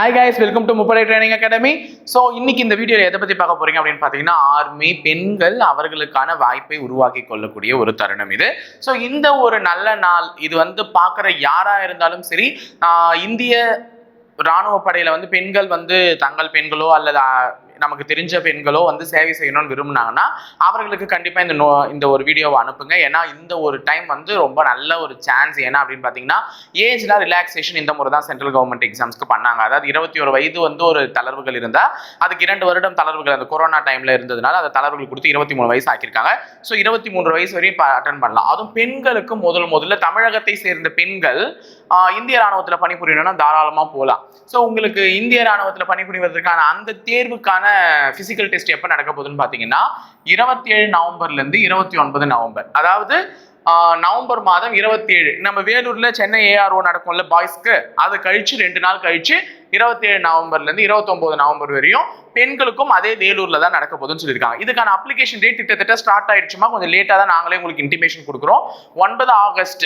Hi guys welcome to முப்படை training academy so இன்னைக்கு இந்த வீடியோவில் எதை பற்றி பார்க்க போறீங்க அப்படின்னு பார்த்தீங்கன்னா ஆர்மி பெண்கள் அவர்களுக்கான வாய்ப்பை உருவாக்கி கொள்ளக்கூடிய ஒரு தருணம் இது. ஸோ இந்த ஒரு நல்ல நாள் இது வந்து பார்க்குற யாராக இருந்தாலும் சரி இந்திய ராணுவ படையில் வந்து பெண்கள் வந்து தங்கள் பெண்களோ அல்லது நமக்கு தெரிஞ்ச பெண்களோ வந்து சேவை செய்யணும்னு விரும்புனாங்கன்னா அவர்களுக்கு கண்டிப்பாக இந்த நோ இந்த ஒரு வீடியோவை அனுப்புங்க. ஏன்னா இந்த ஒரு டைம் வந்து ரொம்ப நல்ல ஒரு சான்ஸ் ஏன்னா அப்படின்னு பார்த்தீங்கன்னா ஏஜ்ல ரிலாக்ஸேஷன் இந்த முறை தான் சென்ட்ரல் கவர்மெண்ட் எக்ஸாம்ஸ்க்கு பண்ணாங்க. அதாவது இருபத்தி ஒரு வயது வந்து ஒரு தளர்வுகள் இருந்தால் அதுக்கு இரண்டு வருடம் தளர்வுகள் அந்த கொரோனா டைம்ல இருந்ததுனால அந்த தளர்வுகள் கொடுத்து இருபத்தி மூணு வயசு ஆக்கியிருக்காங்க. ஸோ இருபத்தி மூன்று வயசு வரையும் அட்டன் பண்ணலாம். அதுவும் பெண்களுக்கு முதல் முதல்ல தமிழகத்தை சேர்ந்த பெண்கள் இந்திய ராணுவத்தில் பணிபுரியணும்னா தாராளமாக போகலாம் ஸோ உங்களுக்கு இந்திய ராணுவத்தில் பணிபுரிவதற்கான அந்த தேர்வுக்கான ஃபிசிக்கல் டெஸ்ட் எப்போ நடக்க போகுதுன்னு பார்த்தீங்கன்னா இருபத்தி ஏழு நவம்பர்லேருந்து இருபத்தி ஒன்பது நவம்பர். அதாவது நவம்பர் மாதம் இருபத்தி ஏழு நம்ம வேலூர்ல சென்னை ஏஆர்ஓ நடக்கும்ல பாய்ஸ்க்கு அது கழிச்சு ரெண்டு நாள் கழிச்சு இருபத்தி ஏழு நவம்பர்ல இருந்து நவம்பர் வரையும் பெண்களுக்கும் அதே வேலூர்ல தான் நடக்க போதுன்னு சொல்லியிருக்காங்க. இதுக்கான அப்ளிகேஷன் டேட் கிட்டத்தட்ட ஸ்டார்ட் ஆயிடுச்சுமா கொஞ்சம் லேட்டாக தான் நாங்களே உங்களுக்கு இன்டிமேஷன் கொடுக்குறோம். ஒன்பது ஆகஸ்ட்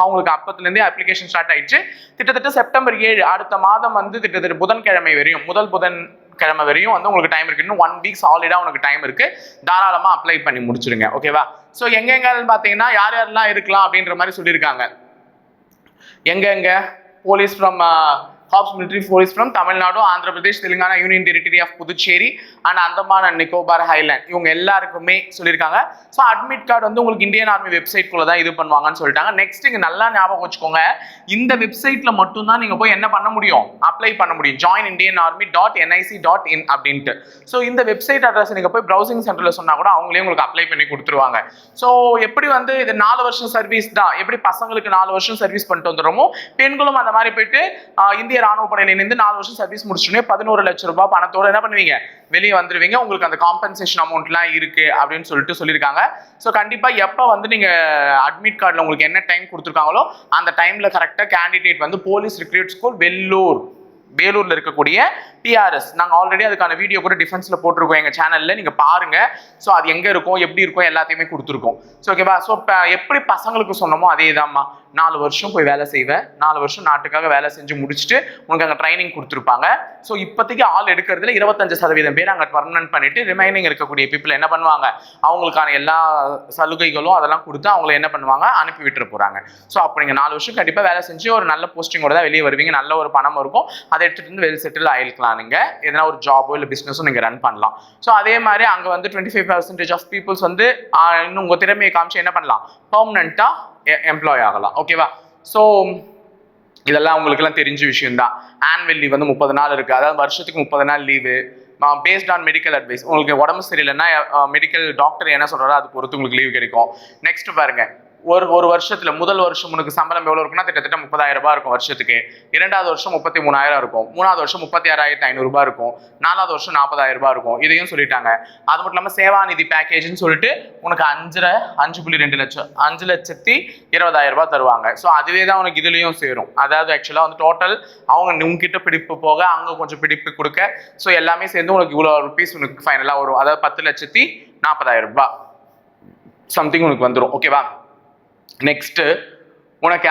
அவங்களுக்கு அப்பத்துலேருந்தே அப்ளிகேஷன் ஸ்டார்ட் ஆயிடுச்சு. கிட்டத்தட்ட செப்டம்பர் ஏழு அடுத்த மாதம் வந்து கிட்டத்தட்ட புதன்கிழமை வரையும் முதல் புதன் கிழமை வரையும் வந்து உங்களுக்கு டைம் இருக்கு. இன்னும் ஒன் வீக் சாலிடாக உனக்கு டைம் இருக்கு. தாராளமாக அப்ளை பண்ணி முடிச்சிருங்க. ஓகேவா ஸோ எங்கெங்கன்னு பார்த்தீங்கன்னா யார் யாரெல்லாம் இருக்கலாம் அப்படின்ற மாதிரி சொல்லியிருக்காங்க. எங்கெங்க? Police from hops military force from Tamil Nadu Andhra Pradesh Telangana union territory of Puducherry and Andaman and Nicobar island இவங்க எல்லாருக்குமே சொல்லியிருக்காங்க. ஸோ அட்மிட் கார்டு வந்து உங்களுக்கு இந்தியன் ஆர்மி வெப்சைட் குள்ள தான் இது பண்ணுவாங்கன்னு சொல்லிட்டாங்க. நெக்ஸ்ட் இங்கே நல்லா ஞாபகம் வச்சுக்கோங்க. இந்த வெப்சைட்ல மட்டும்தான் நீங்க போய் என்ன பண்ண முடியும்? அப்ளை பண்ண முடியும். Join Indian army dot NIC dot in அப்படின்ட்டு. ஸோ இந்த வெப்சைட் அட்ரஸ் நீங்க போய் ப்ரௌசிங் சென்டர்ல சொன்னா கூட அவங்களே உங்களுக்கு அப்ளை பண்ணி கொடுத்துருவாங்க. ஸோ எப்படி வந்து இது நாலு வருஷம் சர்வீஸ் தான்? எப்படி பசங்களுக்கு நாலு வருஷம் சர்வீஸ் பண்ணிட்டு வந்துடுறோமோ? பெண்களும் அந்த மாதிரி போயிட்டு இந்திய இந்திய ராணுவ படையில இணைந்து நாலு வருஷம் சர்வீஸ் முடிச்சுட்டே பதினோரு லட்சம் ரூபாய் பணத்தோட என்ன பண்ணுவீங்க? வெளியே வந்துருவீங்க. உங்களுக்கு அந்த காம்பன்சேஷன் அமௌண்ட்லாம் இருக்கு அப்படின்னு சொல்லிட்டு சொல்லியிருக்காங்க. ஸோ கண்டிப்பா எப்போ வந்து நீங்க அட்மிட் கார்டில் உங்களுக்கு என்ன டைம் கொடுத்துருக்காங்களோ அந்த டைம்ல கரெக்டாக கேண்டிடேட் வந்து போலீஸ் ரிக்ரூட் ஸ்கூல் வெள்ளூர் வேலூர்ல இருக்கக்கூடிய டிஆர்எஸ் நாங்க ஆல்ரெடி அதுக்கான வீடியோ கூட டிஃபென்ஸ்ல போட்டிருக்கோம் எங்க சேனல்ல நீங்க பாருங்க. ஸோ அது எங்க இருக்கும் எப்படி இருக்கும் எல்லாத்தையுமே கொடுத்துருக்கோம். ஸோ ஓகேவா ஸோ எப்படி பசங்களுக்கு சொன்னமோ அதே தான்மா நாலு வருஷம் போய் வேலை செய்வேன். நாலு வருஷம் நாட்டுக்காக வேலை செஞ்சு முடிச்சுட்டு உனக்கு அங்கே ட்ரைனிங் கொடுத்துருப்பாங்க. ஸோ இப்போதைக்கு ஆள் எடுக்கிறதுல இருபத்தஞ்சு சதவீதம் பேர் அங்கே பர்மனன்ட் பண்ணிட்டு ரிமைனிங் இருக்கக்கூடிய பீப்புள் என்ன பண்ணுவாங்க? அவங்களுக்கான எல்லா சலுகைகளும் அதெல்லாம் கொடுத்து அவங்கள என்ன பண்ணுவாங்க? அனுப்பி விட்டுட்டு போகிறாங்க ஸோ அப்போ நீங்கள் நாலு வருஷம் கண்டிப்பாக வேலை செஞ்சு ஒரு நல்ல போஸ்டிங்கோட தான் வெளியே வருவீங்க. நல்ல ஒரு பணம் இருக்கும். அதை எடுத்துகிட்டு வந்து வெல் செட்டில் ஆயிருக்கலாம் நீங்கள் எதனா ஒரு ஜாபோ இல்லை பிஸ்னஸும் நீங்கள் ரன் பண்ணலாம். ஸோ அதே மாதிரி அங்கே வந்து twenty five percentage of peoples வந்து இன்னும் உங்கள் திறமையை காமிச்சு என்ன பண்ணலாம்? பர்மனண்ட்டாக E, எம்ப்ளாய் ஆகலாம். ஓகேவா ஸோ இதெல்லாம் உங்களுக்குலாம் தெரிஞ்ச விஷயம்தான். ஆனுவல் லீவ் வந்து முப்பது நாள் இருக்குது அதாவது வருஷத்துக்கு முப்பது நாள் leave based on medical advice உங்களுக்கு உடம்பு சரியில்லைன்னா மெடிக்கல் டாக்டர் என்ன சொல்கிறாரோ அது பொறுத்து உங்களுக்கு லீவ் கிடைக்கும். நெக்ஸ்ட் பாருங்கள் ஒரு ஒரு வருஷத்துல முதல் வருஷம் உனக்கு சம்பளம் எவ்வளவு இருக்குன்னா கிட்டத்தட்ட முப்பதாயிரம் ரூபாய் இருக்கும் வருஷத்துக்கு. இரண்டாவது வருஷம் முப்பத்தி மூணாயிரம் இருக்கும். மூணாவது வருஷம் முப்பத்தி ஆறாயிரத்தி ஐநூறு ரூபாய் இருக்கும். நாலாவது வருஷம் நாற்பதாயிரம் ரூபாய் இருக்கும். இதையும் சொல்லிட்டாங்க. அது மட்டும் இல்லாம சேவாநிதி பேக்கேஜ்னு சொல்லிட்டு உனக்கு அஞ்சரை அஞ்சு புள்ளி ரெண்டு லட்சம் அஞ்சு லட்சத்தி இருபதாயிரம் ரூபாய் தருவாங்க. ஸோ அதுவே தான் உனக்கு இதுலயும் சேரும். அதாவது ஆக்சுவலாக வந்து டோட்டல் அவங்க உங்ககிட்ட பிடிப்பு போக அங்க கொஞ்சம் பிடிப்பு கொடுக்க ஸோ எல்லாமே சேர்ந்து உனக்கு இவ்வளோ ருபீஸ் உனக்கு ஃபைனலாக வரும். அதாவது பத்து லட்சத்தி நாற்பதாயிரம் ரூபாய். சம்திங் உனக்கு வந்துடும் ஓகேவா நெக்ஸ்ட்டு உனக்கு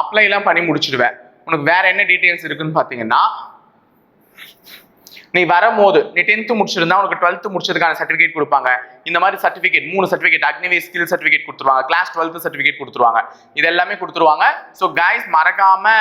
அப்ளைலாம் பண்ணி முடிச்சிடுவேன். உனக்கு வேறு என்ன டீட்டெயில்ஸ் இருக்குன்னு பார்த்தீங்கன்னா நீ வரும்போது நீ டென்த்து முடிச்சிருந்தா உனக்கு டுவெல்த்து முடிச்சதுக்கான சர்டிஃபிகேட் கொடுப்பாங்க. இந்த மாதிரி சர்டிஃபிகேட் மூணு சர்டிஃபிகேட் அக்னிவே ஸ்கில் சர்டிஃபிகேட் கொடுத்துருவாங்க. கிளாஸ் டுவெல்த்து சர்டிஃபிகேட் கொடுத்துருவாங்க. இது எல்லாமே கொடுத்துருவாங்க. ஸோ கைஸ் மறக்காம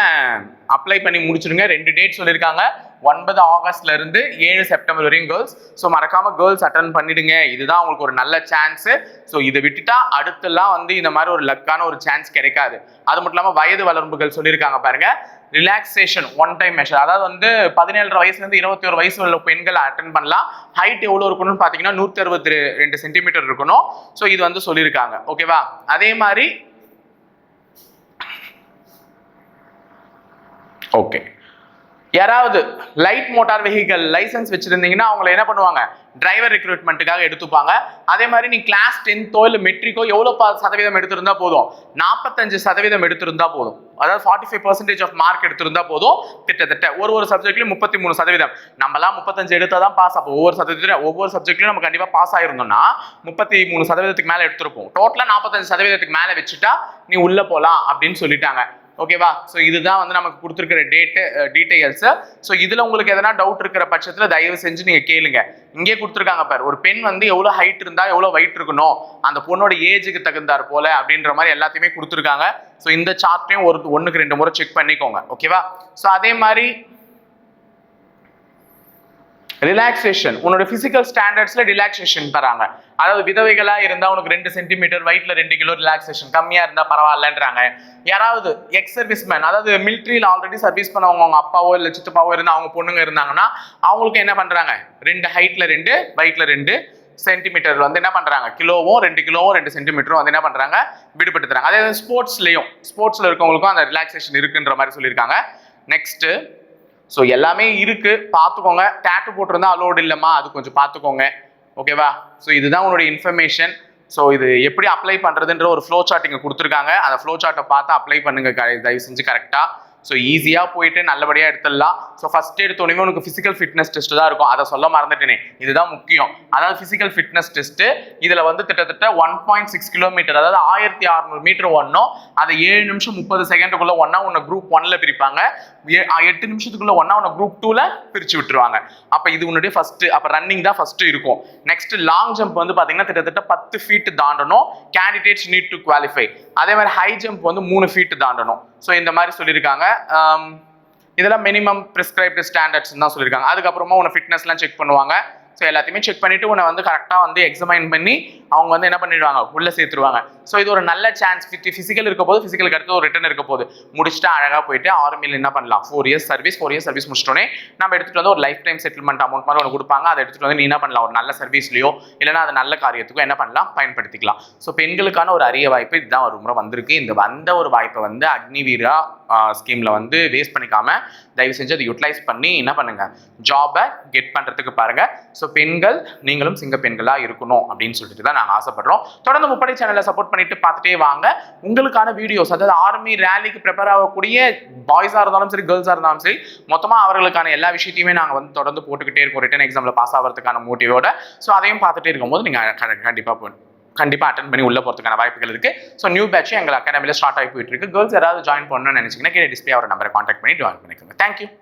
அப்ளை பண்ணி முடிச்சிருங்க. ரெண்டு டேட் சொல்லியிருக்காங்க. ஒன்பது ஆகஸ்ட்ல இருந்து ஏழு செப்டம்பர் வரையும் கேர்ள்ஸ் ஸோ மறக்காம கேர்ள்ஸ் அட்டன் பண்ணிடுங்க. இதுதான் உங்களுக்கு ஒரு நல்ல சான்ஸ் ஸோ இதை விட்டுட்டா அடுத்தெல்லாம் வந்து இந்த மாதிரி ஒரு லக்கான ஒரு சான்ஸ் கிடைக்காது. அது மட்டும் இல்லாமல் வயது வளர்ப்புகள் சொல்லியிருக்காங்க பாருங்க. ரிலாக்ஸேஷன் ஒன் டைம் மெஷர் அதாவது வந்து பதினேழு வயசுலேருந்து இருபத்தி ஒரு வயசு உள்ள பெண்கள் அட்டன் பண்ணலாம். ஹைட் எவ்வளோ இருக்கணும்னு பார்த்தீங்கன்னா நூற்றி அறுபத்தி ரெண்டு சென்டிமீட்டர் இருக்கணும். ஸோ இது வந்து சொல்லியிருக்காங்க. ஓகேவா அதே மாதிரி ஓகே யாராவது லைட் மோட்டார் வெஹிக்கல் லைசன்ஸ் வச்சிருந்தீங்கன்னா அவங்கள என்ன பண்ணுவாங்க? டிரைவர் ரெக்ரூட்மெண்ட்டுக்காக எடுத்துப்பாங்க. அதே மாதிரி நீ கிளாஸ் டென்த்தோ இல்லை மெட்ரிக்கோ எவ்வளோ ப- சதவீதம் எடுத்திருந்தா போதும்? நாற்பத்தஞ்சு சதவீதம் எடுத்திருந்தா போதும். அதாவது forty five percentage of mark எடுத்திருந்தா போதும். கிட்டத்தட்ட ஒரு ஒரு சப்ஜெக்ட்லையும் முப்பத்தி மூணு சதவீதம். நம்மளாம் முப்பத்தஞ்சு எடுத்தால் தான் பாஸ் அப்போ ஒவ்வொரு சதவீதம் ஒவ்வொரு சப்ஜெக்ட்லையும் நம்ம கண்டிப்பாக பாஸ் ஆயிருந்தோம்னா முப்பத்தி மூணு சதவீதத்துக்கு மேலே எடுத்திருப்போம். டோட்டலாக நாற்பத்தஞ்சு சதவீதத்துக்கு மேலே வச்சுட்டா நீ உள்ளே போகலாம் அப்படின்னு சொல்லிட்டாங்க. ஓகேவா ஸோ இதுதான் வந்து நமக்கு கொடுத்துருக்கிற டேட்டு டீட்டெயில்ஸு ஸோ இதில் உங்களுக்கு எதனா டவுட் இருக்கிற பட்சத்தில் தயவு செஞ்சு நீங்கள் கேளுங்க. இங்கே கொடுத்துருக்காங்க பார் ஒரு பெண் வந்து எவ்வளோ ஹைட் இருந்தால் எவ்வளோ வெயிட் இருக்கணும்? அந்த பொண்ணோட ஏஜுக்கு தகுந்தார் போல அப்படின்ற மாதிரி எல்லாத்தையுமே கொடுத்துருக்காங்க. ஸோ இந்த சார்ட்டையும் ஒரு ஒன்றுக்கு ரெண்டு முறை செக் பண்ணிக்கோங்க. ஓகேவா ஸோ அதே மாதிரி ரிலாக்ஸேஷன் உன்னோட பிசிக்கல் ஸ்டாண்டர்ட்ஸ்ல ரிலாக்ஸேஷன் தராங்க. அதாவது விதவைகளா இருந்தா உனக்கு ரெண்டு சென்டிமீட்டர் வெயிட்ல ரெண்டு கிலோ ரிலாக்ஸேஷன் கம்மியா இருந்தா பரவாயில்லன்றாங்க. யாராவது எக்ஸ் சர்வீஸ் மேன் அதாவது மிலிட்ரியில் ஆல்ரெடி சர்வீஸ் பண்ணவங்க அவங்க அப்பாவோ இல்லை சித்தப்பாவோ இருந்தா அவங்க பொண்ணுங்க இருந்தாங்கன்னா அவங்களுக்கு என்ன பண்றாங்க? ரெண்டு ஹைட்ல ரெண்டு வெயிட்ல ரெண்டு சென்டிமீட்டர் வந்து என்ன பண்றாங்க? கிலோவும் ரெண்டு கிலோவும் ரெண்டு சென்டிமீட்டரும் வந்து என்ன பண்றாங்க? விடுபட்டுறாங்க அதே ஸ்போர்ட்ஸ்லயும் ஸ்போர்ட்ஸ்ல இருக்கவங்களுக்கும் அந்த ரிலாக்ஸேஷன் இருக்குன்ற மாதிரி சொல்லியிருக்காங்க. நெக்ஸ்ட்டு ஸோ எல்லாமே இருக்கு. பார்த்துக்கோங்க. டேட்டு போட்டிருந்தா அலோடு இல்லைம்மா. அது கொஞ்சம் பார்த்துக்கோங்க. ஓகேவா ஸோ இதுதான் உன்னுடைய இன்ஃபர்மேஷன் ஸோ இது எப்படி அப்ளை பண்ணுறதுன்ற ஒரு ஃப்ளோ சார்ட் இங்கே கொடுத்துருக்காங்க. அந்த ஃப்ளோ சார்ட்டை பார்த்து அப்ளை பண்ணுங்க க- தயவு செஞ்சு கரெக்டாக ஸோ ஈஸியாக போயிட்டு நல்லபடியாக எடுத்துடலாம். ஸோ ஃபஸ்ட் எடுத்தோடனே உனக்கு ஃபிசிக்கல் ஃபிட்னஸ் டெஸ்ட் தான் இருக்கும். அதை சொல்ல மறந்துட்டேனே. இதுதான் முக்கியம். அதாவது ஃபிசிக்கல் ஃபிட்னஸ் டெஸ்ட்டு இதில் வந்து கிட்டத்தட்ட ஒன் பாயிண்ட் சிக்ஸ் கிலோமீட்டர் அதாவது ஆயிரத்தி அறநூறு மீட்டர் ஒன்றும் அதை ஏழு நிமிஷம் முப்பது செகண்டுக்குள்ளே ஒன்றா உன்னை குரூப் ஒன்ல பிரிப்பாங்க. எட்டு நிமிஷத்துக்குள்ள ஒன்றா உன்னை குரூப் டூவில் பிரித்து விட்டுருவாங்க. அப்போ இது உன்னுடைய ஃபஸ்ட்டு அப்போ ரன்னிங் தான் ஃபஸ்ட்டு இருக்கும். நெக்ஸ்ட் லாங் ஜம்ப் வந்து பார்த்தீங்கன்னா கிட்டத்தட்ட பத்து ஃபீட் தாண்டணும். கேண்டிடேட்ஸ் நீட் டு குவாலிஃபை அதே மாதிரி ஹை ஜம்ப் வந்து மூணு ஃபீட் தாண்டணும். ஸோ இந்த மாதிரி சொல்லியிருக்காங்க. இதெல்லாம் மினிமம் ப்ரிஸ்கிரைப்டு ஸ்டாண்டர்ட்ஸ் தான் சொல்லியிருக்காங்க. அதுக்கப்புறமா உன்னை ஃபிட்னஸ்லாம் செக் பண்ணுவாங்க. ஸோ எல்லாத்தையுமே செக் பண்ணிட்டு உன்னை வந்து கரெக்டாக வந்து எக்ஸாமைன் பண்ணி அவங்க வந்து என்ன பண்ணிடுவாங்க? உள்ளே சேர்த்துருவாங்க. ஸோ இது ஒரு நல்ல சான்ஸ் ஃபிசிக்கல் இருக்க போது ஃபிசிக்கலுக்கு அடுத்து ஒரு ரிட்டன் இருக்க போது முடிச்சுட்டு அழகாக போயிட்டு ஆர்மியில் என்ன பண்ணலாம்? Four years service four years service முடிச்சிட்டோன்னே நம்ம எடுத்துகிட்டு வந்து ஒரு லைஃப் டைம் செட்டில்மெண்ட் அமௌண்ட் மாதிரி ஒன்று கொடுப்பாங்க. அதை எடுத்துகிட்டு வந்து நீ என்ன பண்ணலாம்? ஒரு நல்ல சர்வீஸ்லையோ இல்லைனா அது நல்ல காரியத்துக்கோ என்ன பண்ணலாம்? பயன்படுத்திக்கலாம். ஸோ பெண்களுக்கான ஒரு அரிய வாய்ப்பு இதுதான் ஒரு முறை வந்திருக்கு. இந்த வந்த ஒரு வாய்ப்பை வந்து அக்னிவீரா ஸ்கீமில் வந்து வேஸ்ட் பண்ணிக்காம தயவு செஞ்சு அதை யூட்டிலைஸ் பண்ணி என்ன பண்ணுங்கள் ஜாபை கெட் பண்ணுறதுக்கு பாருங்கள் ஸோ பெண்கள் நீங்களும் சிங்க பெண்களா இருக்கணும் அப்படின்னு சொல்லிட்டு தான் நாங்கள் ஆசைப்படுறோம். தொடர்ந்து முப்படை சேனலை சப்போர்ட் பண்ணிட்டு பார்த்துட்டே வாங்க. உங்களுக்கான வீடியோஸ் அதாவது ஆர்மி ரேலிக்கு ப்ரிப்பேர் ஆகக்கூடிய பாய்ஸாக இருந்தாலும் சரி கேர்ள்ஸாக இருந்தாலும் சரி மொத்தமாக அவர்களுக்கான எல்லா விஷயத்தையுமே நாங்கள் வந்து தொடர்ந்து போட்டுக்கிட்டே இருக்கோம். ரிட்டன் எக்ஸாமில் பாஸ் ஆகிறதுக்கான மோட்டிவோட ஸோ அதையும் பார்த்துட்டே இருக்கும்போது நீங்கள் கண்டிப்பாக கண்டிப்பாக அட்டன் பண்ணி உள்ள போகிறதுக்கான வாய்ப்புகள் இருக்குது ஸோ நியூ பேட்ச் எங்கள் அகாடமியில் ஸ்டார்ட் ஆகி போயிட்டு இருக்கு. கேர்ள்ஸ் யாராவது ஜாயின் பண்ணணும்னு நினச்சிங்கன்னா கீழே டிஸ்பிளே ஒரு நம்பரை காண்டாக்ட் பண்ணி ஜாயின் பண்ணிக்கோங்க. தேங்க்யூ